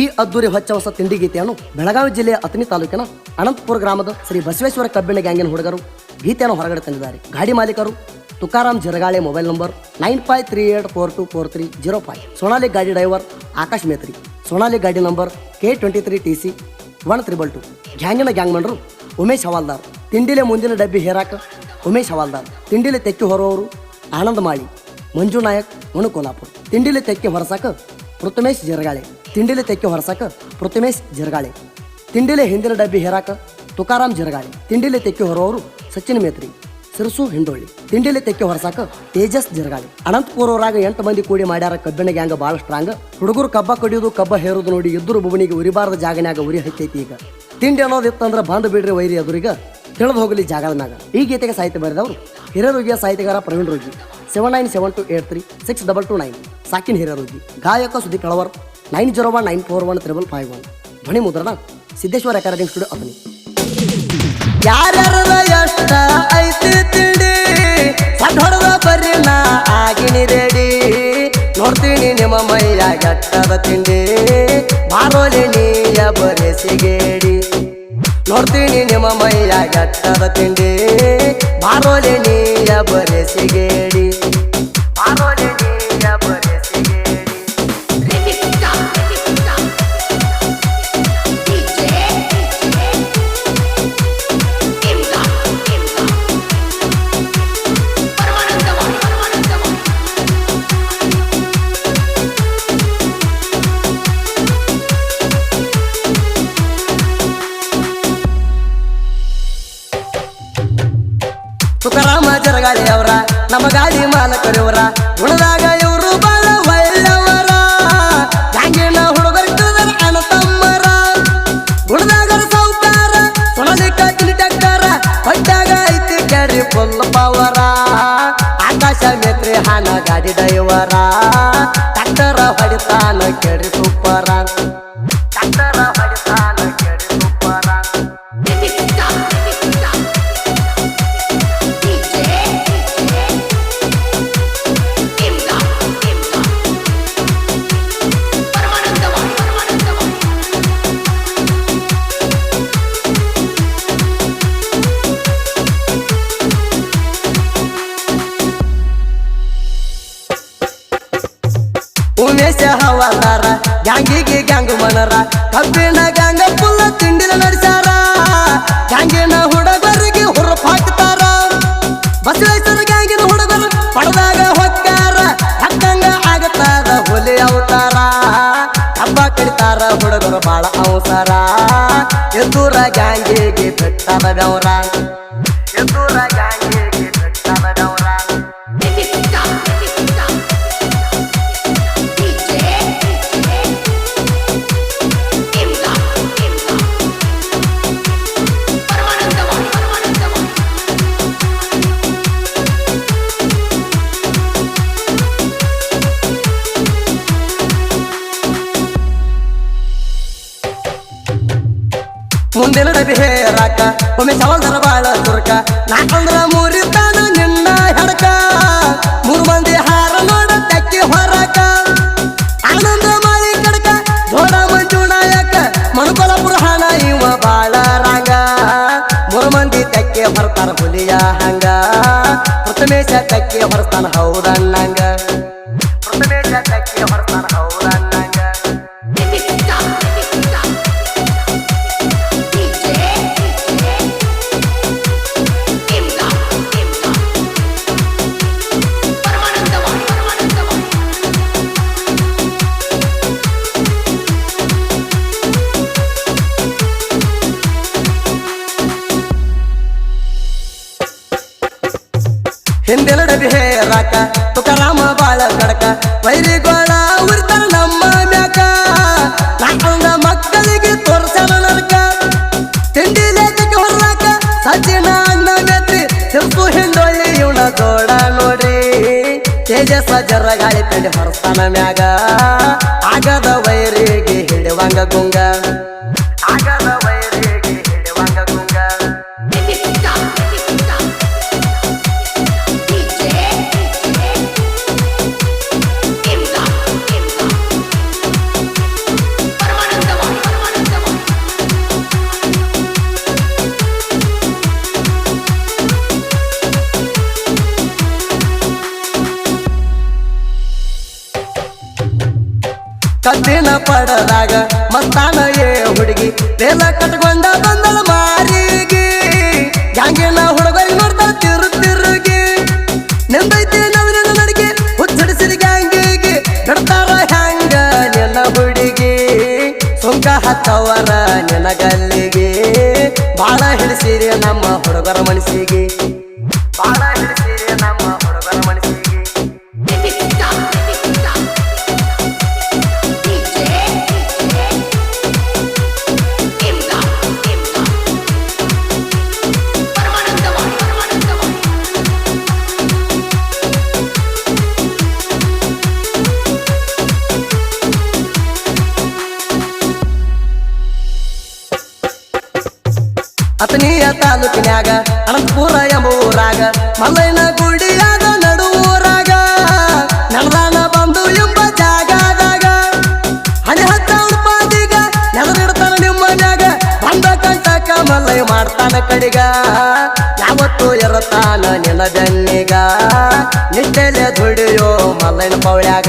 ಈ ಅದ್ದೂರಿ ಹೊಚ್ಚ ಹೊಸ ತಿಂಡಿ ಗೀತೆಯನ್ನು ಬೆಳಗಾವಿ ಜಿಲ್ಲೆಯ ಅತನಿ ತಾಲೂಕಿನ ಅನಂತಪುರ ಗ್ರಾಮದ ಶ್ರೀ ಬಸವೇಶ್ವರ ಕಬ್ಬಿಣ ಗ್ಯಾಂಗಿನ ಹುಡುಗರು ಗೀತೆಯನ್ನು ಹೊರಗಡೆ ತಂದಿದ್ದಾರೆ. ಗಾಡಿ ಮಾಲೀಕರು, Tukaram Jaragale mobile number nine five three eight four two four three zero five. Sonali ಗಾಡಿ ಡ್ರೈವರ್ ಆಕಾಶ್ ಮೇತ್ರಿ. ಸೋನಾಲಿ ಗಾಡಿ number K twenty three T C one triple two. ಗ್ಯಾಂಗಿನ gang ಮಂಡರು ಉಮೇಶ್ ಹವಾಲ್ದಾರ್. ತಿಂಡಿಲೆ ಮುಂದಿನ ಡಬ್ಬಿ ಹೇರಾಕ ಉಮೇಶ್ ಹವಾಲ್ದಾರ್. ತಿಂಡಿಲೆ ತೆಕ್ಕಿ ಹೊರವರು ಆನಂದ ಮಾಳಿ, ಮಂಜು ನಾಯಕ್ ಮಣುಕೋಲಾಪುರ ತಿಂಡಿಲೆ ತೆಕ್ಕಿ ಹೊರಸಾಕ ಪ್ರಥಮೇಶ್ ಜರಗಾಳೆ. ತಿಂಡಿಲೆ ತೆಕ್ಕಿ ಹೊರಸಾಕ ಪ್ರತಿಮೇಶ್ ಜರಗಾಳೆ. ತಿಂಡಿಲೆ ಹಿಂದಿನ ಡಬ್ಬಿ ಹೇರಾಕ ತುಕಾರಾಮ್ ಜಿರಗಾಳಿ. ತಿಂಡಿಲೆ ತೆಕ್ಕಿ ಹೊರೋರು ಸಚಿನ್ ಮೇತ್ರಿ, ಸಿರಸು ಹಿಂಡೋಳಿ ತಿಂಡಿಲೆ ತೆಕ್ಕಿ ಹೊರಸಾಕ ತೇಜಸ್ ಜಿರಗಾಳಿ. ಅನಂತಪುರವರಾಗ ಎಂಟು ಮಂದಿ ಕೂಡಿ ಮಾಡ್ಯಾರ ಕಬ್ಬಿಣ ಗ್ಯಾಂಗ್ ಭಾಳ ಸ್ಟ್ರಾಂಗ್ ಹುಡುಗರು ಕಬ್ಬ ಕಡಿಯೋದು, ಕಬ್ಬ ಹೇರೋದು ನೋಡಿ ಇದ್ರು ಬುಬಣಿಗೆ ಉರಿಬಾರದ ಜಾಗನ್ಯಾಗ ಉರಿ ಹತ್ತೈತಿ ಈಗ. ತಿಂಡಿ ಅನ್ನೋದಿತ್ತಂದ್ರೆ ಬಂದ್ ಬಿಡ್ರಿ ವೈರಿ ಎದುರಿಗ, ತಿಳಿದು ಹೋಗಲಿ ಜಾಗದ ಈ ಗೀತೆಗೆ ಸಾಹಿತ್ಯ ಬರೆದವರು ಹಿರಿಯರೋಗಿಯ ಸಾಹಿತ್ಯಗಾರ ಪ್ರವೀಣ್ ರೋಗಿ seven nine seven two eight three six double two nine ಸಾಕಿನ್ ಹಿರಿಯರೋಗಿ ಗಾಯಕ Sudeep Kalavar nine zero one nine four one triple five one. ಧ್ವನಿ ಮುದ್ರಣ ಸಿದ್ದೇಶ್ವರ ರೆಕಾರ್ಡಿಂಗ್ ಸ್ಟುಡಿಯೋ ಅತನಿ ಯಾರ್ಯಾರದ ಎಷ್ಟ ಐತಿ ತಿಂಡಿ ಸಡ್ ಹೊಡೆದ ನಾ ಆಗಿನಿ ರೆಡಿ ನೋಡ್ತೀನಿ ನಿಮ್ಮ ಮೈಯ ಗಟ್ಟದ ತಿಂಡಿ. ಬಾರೋಲಿ ನೀಯ ಬರೆಸಿಗೇಡಿ ನೋಡ್ತೀನಿ ನಿಮ್ಮ ಮೈಯ ಗಟ್ಟದ ತಿಂಡಿ. ಬಾರೋಲಿ ನೀಯ ಬರೆ ತುಕಾರಾಮ ಜರಗಾಲಿ ಅವರ, ನಮ್ಮ ಗಾಡಿ ಮಾಲಕರಿವರ. ಉಣದಾಗ ಇವರು ಬಾಳ ಒಳ್ಳೆಯವರ ಹ್ಯಾಂಗಿನ ಹುಡುಗರು ತಿಳಿದರ ಅಣ್ಣ ತಮ್ಮರ. ಗುಣದಾಗ ಸೌಕಾರ ಸೊಣಲಿಕ್ಕ ತಿಳಿ ಟಕ್ಕರ ಹೊಟ್ಟಾಗ ಐತಿ ಕೇಳಿ ಫುಲ್ ಆಕಾಶ ಮೇತ್ರಿ ಹಣ ಗಾಡಿ ಡೈವರ ಟ್ಯಾಕ್ಟರ ಹೊಡಿತಾನ ಕೇಳಿ ಗ್ಯಾಂಗಿಗೆ ಗ್ಯಾಂಗ್ ಮನರ ಕಬ್ಬಿನ ಗ್ಯಾಂಗ ಪುಲ್ಲ ತಿಂಡಿನ ನಡೆಸಾರ. ಗ್ಯಾಂಗಿನ ಹುಡುಗರಿಗೆ ಹುರುಪ್ ಹಾಕ್ತಾರ. ಬಸವೇಶ್ವರ ಗ್ಯಾಂಗಿನ ಹುಡುಗರು ಪಡೆದಾಗ ಹೊಕ್ಕಾರ, ಹಕ್ಕಂಗ ಆಗತಾರ ಹುಲಿ ಅವತಾರ. ಕಬ್ಬ ಕಡಿತಾರ ಹುಡುಗರು ಬಾಳ ಅವಸರ. ಎದುರ ಗ್ಯಾಂಗಿಗೆ ಬೆಟ್ಟದ ಬೆವರ ಮುಂದಿನ ಡಬಿ ಹೇರಾಕ ಒಮ್ಮೆ ಸವಲ್ದರ ಬಾಳ ತುರ್ಕ ನಾಕಂದ್ರ ಮೂರಿದ್ದಾನ ನಿನ್ನ ಹೆಡಕ. ಮೂರು ಮಂದಿ ಹಾರ ನೋಡ ತಕ್ಕಿ ಹೊರಕ. ಆನಂದ ಮಾಳಿ ಕಡಕ. ಜೋಡ ಮಂಜು ನಾಯಕ. ಮಣಕೊಲಪುರ ಹಣ ಇವ ಬಾಳ ರಂಗ. ಮೂರು ಮಂದಿ ತಕ್ಕಿ ಹೊರತಾರ ಹುಲಿಯ ಹಂಗ. ಪ್ರಥಮೇಶ ತಕ್ಕಿ ಹೊರತಾನ ಹೌದಣ್ಣಂಗ. ಹಿಂದಿನ ಡಬಿ ಹೇರಾಕ, ತುಕಾರಾಮ ಬಾಳ ಕಡಕ, ವೈರಿಗೋಳ ಉರಿತಾರ ನಮ್ಮ ಮ್ಯಾಕ. ನಾಕಂದ ಮಕ್ಕಳಿಗೆ ತೋರ್ಸಲ ನರಕ. ತಿಂಡಿ ಲೇಖಕ್ಕೆ ಹೊರಾಕ ಸಜ್ಜಿನ ಮೇತ್ರಿ ತಿರುಪು ಹಿಂಡೋಳಿ ಇವನ ತೋಡ ನೋಡ್ರಿ. ತೇಜಸ್ವ ಜರ ಗಾಳಿ ಪಿಂಡಿ ಹೊರಸ್ತಾನ ಮ್ಯಾಗ. ಆಗದ ವೈರಿಗೆ ಹಿಡಿವಂಗ ಗುಂಗ. ಕಬ್ಬಿನ ಪಡದಾಗ ಏ ಹುಡುಗಿ ಬೇಲ ಕಟ್ಕೊಂಡ ಬಂದಳ ಮಾರಿಗೆ. ಗ್ಯಾಂಗಿನ ಹುಡುಗರಿ ನೋಡ್ತಾಳ ತಿರು ತಿರುಗಿ. ನಿಂದೈತಿ ನವರಿನ ನಡಿಗೆ, ಹುಚ್ಚಡಿಸಿದ ಗ್ಯಾಂಗಿಗೆ. ಬಿಡ್ತಾರ ಹ್ಯಾಂಗ ನಿನ್ನ ಹುಡುಗಿ? ಸುಂಕ ಹತ್ತವರ ನಿನ್ನ ಗಲ್ಲಿಗೆ ಬಾಳ ಹಿಡಿಸಿರಿ ನಮ್ಮ ಹುಡುಗರ ಮನಸ್ಸಿಗೆ. ಬಾಳ ಅತನಿಯ ತಾಲೂಕಿನ್ಯಾಗ, ಅನಂತಪುರ ಎಂಬ ಊರಾಗ, ಮಲ್ಲಯ್ಯನ ಗುಡಿಯಾದ ನಡುವೂರಾಗ ನಡೆದಾನ ಬಂದು ಎಂಬ ಜಾಗದಾಗ. ಹಣೆ ಹತ್ತ ನೆಲದಿಡ್ತಾನ ನಿಮ್ಮ ಜಾಗ ಬಂದ ಕಂಟಕ ಮಲ್ಲಯ್ಯ ಮಾಡ್ತಾನ ಕಡಿಗ. ಯಾವತ್ತು ಇರತಾನ ನಿನ್ನ ನಿಟ್ಟೆಲೆ ದುಡಿಯೋ ಮಲ್ಲಯ್ಯನ ಪೌಳ್ಯಾಗ.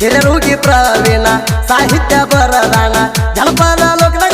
ಹಿರಿಯರುಗಿ ಪ್ರವೀಣ ಸಾಹಿತ್ಯ ಬರದಾನ. ಜನಪದ ಲೋಕದಾಗ